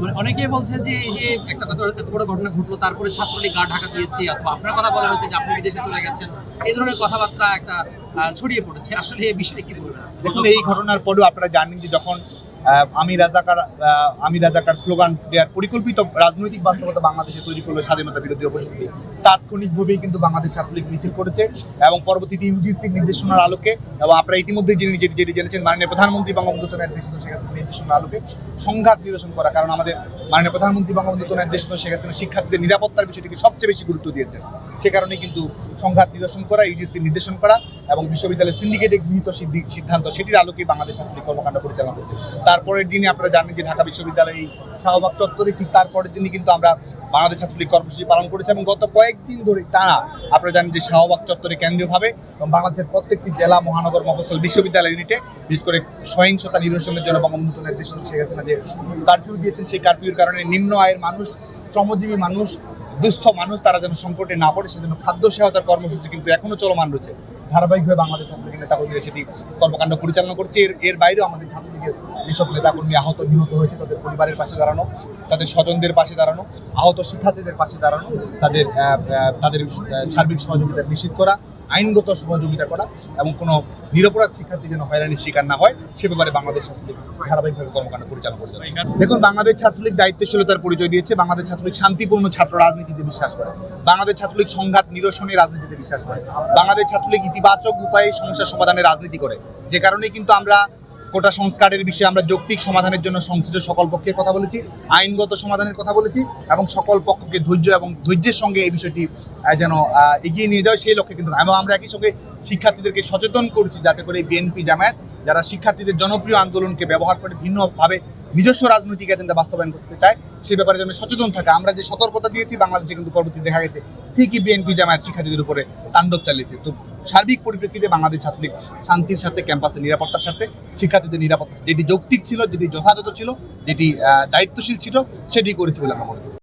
মানে অনেকেই বলছে যে এই যে একটা কথা এত বড় ঘটনা ঘটলো, তারপরে ছাত্রলীগ গা ঢাকা দিয়েছে, অথবা আপনার কথা বলা হয়েছে যে আপনি বিদেশে চলে গেছেন, এই ধরনের কথাবার্তা একটা ছড়িয়ে পড়েছে। আসলে এই বিষয়ে কি বলবেন? দেখুন, এই ঘটনার পরেও আপনারা জানেন যে যখন আমি রাজাকার আমি রাজাকার স্লোগান দেওয়ার পরিকল্পিত রাজনৈতিক বাস্তবতা বাংলাদেশে তৈরি করল স্বাধীনতা বিরোধী অপশক্তি। তাৎক্ষণিকভাবেই কিন্তু বাংলাদেশ ছাত্রলীগ মিছিল করেছে এবং পরবর্তীতে ইউজিসি নির্দেশনার আলোকে এবং আপনারা ইতিমধ্যে জেনে যেটি যেটি জেনেছেন মাননীয় প্রধানমন্ত্রী বঙ্গবন্ধু তো নির্দেশিত শেখ হাসিনার নির্দেশনার আলোকে সংঘাত নিরসন করা, কারণ আমাদের মাননীয় প্রধানমন্ত্রী বঙ্গবন্ধু তো নির্দেশিত শেখ হাসিনা শিক্ষার্থীদের নিরাপত্তার বিষয়টিকে সবচেয়ে বেশি গুরুত্ব দিয়েছেন। সে কারণে কিন্তু সংঘাত নিরসন করা, ইউজিসি নির্দেশন করা এবং বিশ্ববিদ্যালয়ের সিন্ডিকেটে গৃহীত সিদ্ধি- সিদ্ধান্ত, সেটির আলোকেই বাংলাদেশ ছাত্রলীগ কর্মকাণ্ড পরিচালনা করছে। তারপরের দিনে আপনারা জানেন যে ঢাকা বিশ্ববিদ্যালয়ে এই শাহবাগ চত্বরে ঠিক তারপরের দিনই কিন্তু আমরা বাংলাদেশ ছাত্রলীগ কর্মসূচি পালন করেছি এবং গত কয়েকদিন ধরে টানা আপনারা জানেন যে শাহবাগ চত্বরে কেন্দ্রীয়ভাবে এবং বাংলাদেশের প্রত্যেকটি জেলা, মহানগর, মফস্বল বিশ্ববিদ্যালয় ইউনিটে বিশেষ করে সহিংসতা নিরসনের জন্য বঙ্গবন্ধু নির্দেশিত শেখ হাসিনা যে কারফিউ দিয়েছেন, সেই কারফিউর কারণে নিম্ন আয়ের মানুষ, শ্রমজীবী মানুষ, দুস্থ মানুষ তারা যেন সংকটে না পড়ে, সেজন্য খাদ্য সহায়তার কর্মসূচি কিন্তু এখনও চলমান রয়েছে। ধারাবাহিকভাবে বাংলাদেশ ছাত্রলীগের নেতাকর্মীরা সেটি কর্মকাণ্ড পরিচালনা করছে। এর এর বাইরেও আমাদের ছাত্রলীগের যেসব নেতাকর্মী আহত, নিহত হয়েছে, তাদের পরিবারের পাশে দাঁড়ানো, তাদের স্বজনদের পাশে দাঁড়ানো, আহত শিক্ষার্থীদের পাশে দাঁড়ানো, তাদের তাদের সার্বিক সহযোগিতা নিশ্চিত করা, আইনগত সহযোগিতা করা এবং কোনো নিরপরাধ শিক্ষার্থী যেন হয়রানির শিকার না হয়, সে ব্যাপারে বাংলাদেশ ছাত্রলীগ ধারাবাহিকভাবে কর্মকাণ্ড পরিচালনা করে যাচ্ছে। দেখুন, বাংলাদেশ ছাত্রলীগ দায়িত্বশীলতার পরিচয় দিয়েছে, বাংলাদেশ ছাত্রলীগ শান্তিপূর্ণ ছাত্র রাজনীতিতে বিশ্বাস করে। বাংলাদেশ ছাত্রলীগ সংঘাত নিরসনে রাজনীতিতে বিশ্বাস করে। বাংলাদেশ ছাত্রলীগ ইতিবাচক উপায়ে সমস্যা সমাধানের রাজনীতি করে। যে কারণে কিন্তু আমরা কোটা সংস্কারের বিষয়ে আমরা যৌক্তিক সমাধানের জন্য সংশ্লিষ্ট সকল পক্ষের কথা বলেছি, আইনগত সমাধানের কথা বলেছি এবং সকল পক্ষকে ধৈর্য এবং ধৈর্যের সঙ্গে এই বিষয়টি যেন এগিয়ে নিয়ে যায় সেই লক্ষ্যে কিন্তু এবং আমরা একই সঙ্গে শিক্ষার্থীদেরকে সচেতন করছি যাতে করে বিএনপি জামায়াত যারা শিক্ষার্থীদের জনপ্রিয় আন্দোলনকে ব্যবহার করে ভিন্নভাবে নিজস্ব রাজনৈতিক এজেন্ডা বাস্তবায়ন করতে চায় সেই ব্যাপারে যেন সচেতন থাকে। আমরা যে সতর্কতা দিয়েছি, বাংলাদেশে কিন্তু পরবর্তী দেখা গেছে, ঠিকই বিএনপি জামায়াত শিক্ষার্থীদের উপরে তাণ্ডব চালিয়েছে। তো সার্বিক পরিপ্রেক্ষিতে বাংলাদেশ ছাত্রলীগ শান্তির সাথে ক্যাম্পাসের নিরাপত্তার সাথে, শিক্ষার্থীদের নিরাপত্তা, যেটি যৌক্তিক ছিল, যেটি যথাযথ ছিল, যেটি দায়িত্বশীল ছিল, সেটি করেছে বলে আমরা মনে করি।